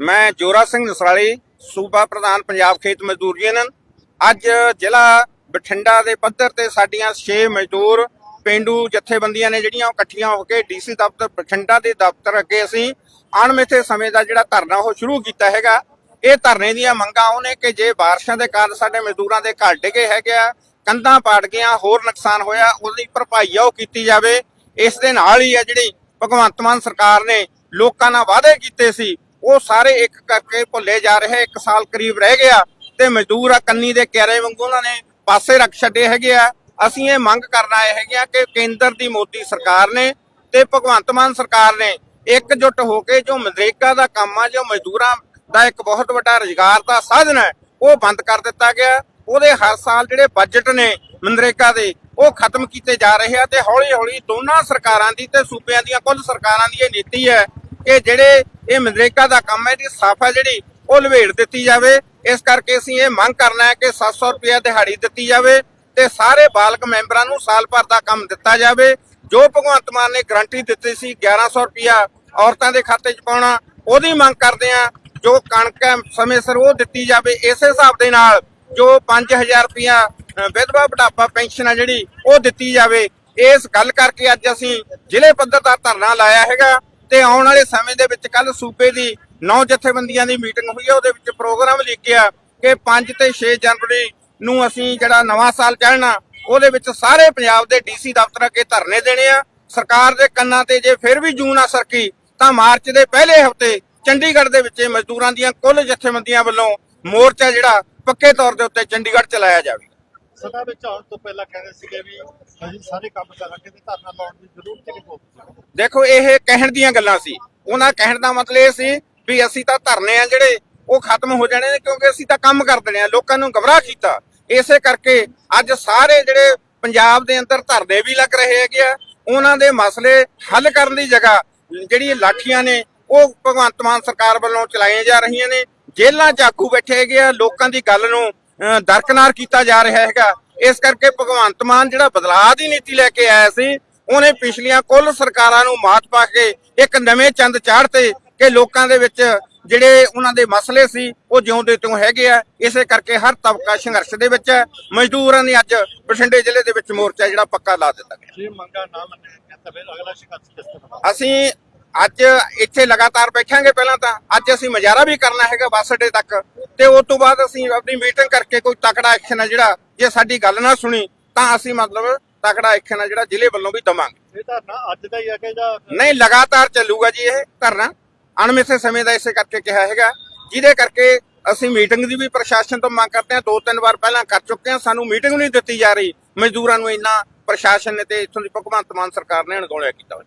ਮੈਂ ਜੋਰਾ ਸਿੰਘ ਨਸਰਾਲੀ, ਸੂਬਾ ਪ੍ਰਧਾਨ ਪੰਜਾਬ ਖੇਤ ਮਜ਼ਦੂਰ ਯੂਨੀਅਨ। ਅੱਜ ਜ਼ਿਲ੍ਹਾ ਬਠਿੰਡਾ ਦੇ ਪੱਧਰ ਤੇ ਸਾਡੀਆਂ 6 ਮਜ਼ਦੂਰ ਪਿੰਡੂ ਜਥੇਬੰਦੀਆਂ ਨੇ ਜਿਹੜੀਆਂ ਉਹ ਇਕੱਠੀਆਂ ਹੋ ਕੇ ਡੀਸੀ ਦਫ਼ਤਰ ਬਠਿੰਡਾ ਦੇ ਦਫ਼ਤਰ ਅੱਗੇ ਅਸੀਂ ਅਣਮਿੱਥੇ ਸਮੇਂ ਦਾ ਜਿਹੜਾ ਧਰਨਾ ਉਹ ਸ਼ੁਰੂ ਕੀਤਾ ਹੈਗਾ। ਇਹ ਧਰਨੇ ਦੀਆਂ ਮੰਗਾਂ ਉਹਨੇ ਕਿ ਜੇ ਬਾਰਿਸ਼ਾਂ ਦੇ ਕਾਰਨ ਸਾਡੇ ਮਜ਼ਦੂਰਾਂ ਦੇ ਘਰ ਡਿੱਗੇ ਹੈਗੇ ਆ, ਕੰਧਾਂ ਪਾੜ ਗਈਆਂ, ਹੋਰ ਨੁਕਸਾਨ ਹੋਇਆ, ਉਹਦੀ ਭਰਪਾਈ ਆ ਉਹ ਕੀਤੀ ਜਾਵੇ। ਇਸ ਦੇ ਨਾਲ ਹੀ ਆ ਜਿਹੜੀ ਭਗਵੰਤ ਮਾਨ ਸਰਕਾਰ ਨੇ ਲੋਕਾਂ ਨਾਲ ਵਾਅਦੇ ਕੀਤੇ ਸੀ ਉਹ ਸਾਰੇ ਇੱਕ ਕਰਕੇ ਭੁੱਲੇ ਜਾ ਰਹੇ, ਇੱਕ ਸਾਲ ਕਰੀਬ ਰਹਿ ਗਿਆ ਤੇ ਮਜ਼ਦੂਰ ਆ ਕੰਨੀ ਦੇ ਕਿਆਰੇ ਵਾਂਗੂ ਉਹਨਾਂ ਨੇ ਪਾਸੇ ਰੱਖ ਛੱਡੇ ਹੈਗੇ ਆ। ਅਸੀਂ ਇਹ ਮੰਗ ਕਰਨ ਆਏ ਹੈਗੇ ਆ ਕਿ ਕੇਂਦਰ ਦੀ ਮੋਦੀ ਸਰਕਾਰ ਨੇ ਤੇ ਭਗਵੰਤ ਮਾਨ ਸਰਕਾਰ ਨੇ ਇਕਜੁੱਟ ਹੋ ਕੇ ਜੋ ਮਨਰੇਗਾ ਦਾ ਕੰਮ ਆ, ਜੋ ਮਜ਼ਦੂਰਾਂ ਦਾ ਇੱਕ ਬਹੁਤ ਵੱਡਾ ਰੁਜ਼ਗਾਰ ਦਾ ਸਾਧਨ ਹੈ ਉਹ ਬੰਦ ਕਰ ਦਿੱਤਾ ਗਿਆ। ਉਹਦੇ ਹਰ ਸਾਲ ਜਿਹੜੇ ਬਜਟ ਨੇ ਮਨਰੇਗਾ ਦੇ, ਉਹ ਖਤਮ ਕੀਤੇ ਜਾ ਰਹੇ ਆ ਤੇ ਹੌਲੀ ਹੌਲੀ ਦੋਨਾਂ ਸਰਕਾਰਾਂ ਦੀ ਤੇ ਸੂਬਿਆਂ ਦੀਆਂ, ਕੁੱਲ ਸਰਕਾਰਾਂ ਦੀ ਇਹ ਨੀਤੀ ਹੈ ਕਿ ਜਿਹੜੇ ਇਹ ਮਨਰੇਗਾ ਦਾ ਕੰਮ ਹੈ ਇਹਦੀ ਹੈ ਜਿਹੜੀ ਉਹ ਲਵੇੜ ਦਿੱਤੀ ਜਾਵੇ। ਇਸ ਕਰਕੇ ਅਸੀਂ ਇਹ ਮੰਗ ਕਰਨਾ ਹੈ ਕਿ 700 ਰੁਪਏ ਦਿਹਾੜੀ ਦਿੱਤੀ ਜਾਵੇ ਤੇ ਸਾਰੇ ਬਾਲਕ ਮੈਂਬਰਾਂ ਨੂੰ ਸਾਲ ਭਰ ਦਾ ਕੰਮ ਦਿੱਤਾ ਜਾਵੇ। ਜੋ ਭਗਵੰਤ ਮਾਨ ਨੇ ਗਰੰਟੀ ਦਿੱਤੀ ਸੀ 1100 ਰੁਪਿਆ ਔਰਤਾਂ ਦੇ ਖਾਤੇ 'ਚ ਪਾਉਣਾ ਉਹਦੀ ਮੰਗ ਕਰਦੇ ਆ ਜੋ ਕਣਕ ਹੈ ਸਮੇਂ ਸਿਰ ਉਹ ਦਿੱਤੀ ਜਾਵੇ। ਇਸੇ ਹਿਸਾਬ ਦੇ ਨਾਲ ਜੋ 5000 ਰੁਪਿਆ ਅ, ਵਿਧਵਾ ਬੁਢਾਪਾ ਪੈਨਸ਼ਨ ਆ ਜਿਹੜੀ ਉਹ ਦਿੱਤੀ ਜਾਵੇ। ਇਸ ਗੱਲ ਕਰਕੇ ਅੱਜ ਅਸੀਂ ਜ਼ਿਲ੍ਹੇ ਪੱਧਰ ਦਾ ਧਰਨਾ ਲਾਇਆ ਹੈਗਾ। ਤੇ ਆਉਣ ਵਾਲੇ ਸਮੇਂ ਦੇ ਵਿੱਚ ਕੱਲ ਸੂਬੇ ਦੀ ਨੌ ਜਥੇਬੰਦੀਆਂ ਦੀ ਮੀਟਿੰਗ ਹੋਈ ਹੈ ਉਹਦੇ ਵਿੱਚ ਪ੍ਰੋਗਰਾਮ ਲਿਖਿਆ ਕਿ 5 ਤੇ 6 ਜਨਵਰੀ ਨੂੰ ਅਸੀਂ ਜਿਹੜਾ ਨਵਾਂ ਸਾਲ ਚੜ੍ਹਨਾ, ਉਹਦੇ ਵਿੱਚ ਸਾਰੇ ਪੰਜਾਬ ਦੇ ਡੀਸੀ ਦਫ਼ਤਰ ਅੱਗੇ ਧਰਨੇ ਦੇਣੇ ਆ। ਸਰਕਾਰ ਦੇ ਕੰਨਾਂ ਤੇ ਜੇ ਫਿਰ ਵੀ ਜੂਨ ਆ ਸਰਕੀ, ਤਾਂ ਮਾਰਚ ਦੇ ਪਹਿਲੇ ਹਫ਼ਤੇ ਚੰਡੀਗੜ੍ਹ ਦੇ ਵਿੱਚ ਮਜ਼ਦੂਰਾਂ ਦੀਆਂ ਕੁੱਲ ਜਥੇਬੰਦੀਆਂ ਵੱਲੋਂ ਮੋਰਚਾ ਜਿਹੜਾ ਪੱਕੇ ਤੌਰ ਦੇ ਉੱਤੇ ਚੰਡੀਗੜ੍ਹ ਚਲਾਇਆ ਜਾਵੇ ਸਭਾ ਵਿੱਚ ਆਉਣ ਤੋਂ ਪਹਿਲਾਂ ਕਹਿੰਦੇ ਸੀਗੇ ਵੀ ਅਸੀਂ ਸਾਰੇ ਕੰਮ ਕਰਾਂਗੇ ਤੇ ਧਰਨਾ ਲਾਉਣ ਦੀ ਜ਼ਰੂਰਤ ਨਹੀਂ ਪਊਗੀ ਦੇਖੋ, ਇਹ ਕਹਿਣ ਦੀਆਂ ਗੱਲਾਂ ਸੀ। ਉਹਨਾਂ ਕਹਿਣ ਦਾ ਮਤਲਬ ਇਹ ਸੀ ਵੀ ਅਸੀਂ ਤਾਂ ਧਰਨੇ ਆ ਜਿਹੜੇ, ਉਹ ਖਤਮ ਹੋ ਜਾਣੇ ਨੇ ਕਿਉਂਕਿ ਅਸੀਂ ਤਾਂ ਕੰਮ ਕਰ ਦੇਣੇ ਆ, ਲੋਕਾਂ ਨੂੰ ਗਮਰਾਹ ਕੀਤਾ। ਇਸੇ ਕਰਕੇ ਅੱਜ ਸਾਰੇ ਜਿਹੜੇ ਪੰਜਾਬ ਦੇ ਅੰਦਰ ਧਰਨੇ ਵੀ ਲੱਗ ਰਹੇ ਹੈਗੇ ਆ, ਉਹਨਾਂ ਦੇ ਮਸਲੇ ਹੱਲ ਕਰਨ ਦੀ ਜਗ੍ਹਾ ਜਿਹੜੀ ਲਾਠੀਆਂ ਨੇ, ਉਹ ਭਗਵੰਤ ਮਾਨ ਸਰਕਾਰ ਵੱਲੋਂ ਚਲਾਈਆਂ ਜਾ ਰਹੀਆਂ ਨੇ। ਜੇਲ੍ਹਾਂ 'ਚ ਆਗੂ ਬੈਠੇ ਹੈਗੇ ਆ, ਲੋਕਾਂ ਦੀ ਗੱਲ ਨੂੰ ਦਰਕਨਾਰ ਕੀਤਾ ਜਾ ਰਿਹਾ ਹੈਗਾ। ਇਸ ਕਰਕੇ ਭਗਵੰਤ ਮਾਨ ਜਿਹੜਾ ਬਦਲਾਅ ਦੀ ਨੀਤੀ ਲੈ ਕੇ ਆਇਆ ਸੀ ਉਹਨੇ ਪਿਛਲੀਆਂ ਕੁੱਲ ਸਰਕਾਰਾਂ ਨੂੰ ਮਾਤ ਪਾ ਕੇ ਇੱਕ ਨਵੇਂ ਚੰਦ ਚਾੜਤੇ ਕਿ ਲੋਕਾਂ ਦੇ ਵਿੱਚ ਜਿਹੜੇ ਉਹਨਾਂ ਦੇ ਮਸਲੇ ਸੀ ਉਹ ਜਿਉਂਦੇ ਤਿਉਂ ਹੈਗੇ ਆ। ਇਸੇ ਕਰਕੇ ਹਰ ਤਬਕਾ ਸੰਘਰਸ਼ ਦੇ ਵਿੱਚ ਹੈ। ਮਜ਼ਦੂਰਾਂ ਨੇ ਅੱਜ ਬਠਿੰਡੇ ਜ਼ਿਲ੍ਹੇ ਦੇ ਵਿੱਚ ਮੋਰਚਾ ਜਿਹੜਾ ਪੱਕਾ ਲਾ ਦਿੱਤਾ ਗਿਆ। ਜੇ ਮੰਗਾ ਨਾ ਮੰਨੇ ਤਾਂ ਫਿਰ ਅਗਲਾ ਸ਼ਿਕਾਇਤ ਕਿਸ ਤਰ੍ਹਾਂ ਅਸੀਂ ਅੱਜ ਇੱਥੇ ਲਗਾਤਾਰ ਬੈਠਾਂਗੇ ਪਹਿਲਾਂ ਤਾਂ। ਅੱਜ ਅਸੀਂ ਮਜ਼ਾਰਾ ਵੀ ਕਰਨਾ ਹੈਗਾ ਬੱਸ ਅੱਡੇ ਤੱਕ। ਤੇ ਉਸ ਤੋਂ ਬਾਅਦ ਅਸੀਂ ਆਪਣੀ ਮੀਟਿੰਗ ਕਰਕੇ ਕੋਈ ਤਕੜਾ ਐਕਸ਼ਨ ਹੈ ਜਿਹੜਾ ਜੇ ਸਾਡੀ ਗੱਲ ਨਾ ਸੁਣੀ ਤਾਂ ਅਸੀਂ ਮਤਲਬ ਤਕੜਾ ਐਕਸ਼ਨ ਹੈ ਜਿਹੜਾ ਜ਼ਿਲ੍ਹੇ ਵੱਲੋਂ ਵੀ ਦਵਾਂਗੇ। ਇਹ ਧਰਨਾ ਅੱਜ ਦਾ ਹੀ ਹੈ ਕਿ ਜਾਂ ਨਹੀਂ ਲਗਾਤਾਰ ਚੱਲੂਗਾ ਜੀ ਇਹ ਧਰਨਾ। ਅਣਮਿੱਥੇ ਸਮੇਂ ਦਾ ਇਸੇ ਕਰਕੇ ਕਿਹਾ ਹੈਗਾ। ਜਿਹਦੇ ਕਰਕੇ ਅਸੀਂ ਮੀਟਿੰਗ ਦੀ ਵੀ ਪ੍ਰਸ਼ਾਸਨ ਤੋਂ ਮੰਗ ਕਰਦੇ ਹਾਂ। ਦੋ ਤਿੰਨ ਵਾਰ ਪਹਿਲਾਂ ਕਰ ਚੁੱਕੇ ਹਾਂ। ਸਾਨੂੰ ਮੀਟਿੰਗ ਨਹੀਂ ਦਿੱਤੀ ਜਾ ਰਹੀ। ਮਜ਼ਦੂਰਾਂ ਨੂੰ ਇੰਨਾ ਪ੍ਰਸ਼ਾਸਨ ਨੇ ਤੇ ਇੱਥੋਂ ਦੀ ਭਗਵੰਤ ਮਾਨ ਸਰਕਾਰ ਨੇ ਅਣਗੌਲਿਆ ਕੀਤਾ ਹੋਇਆ।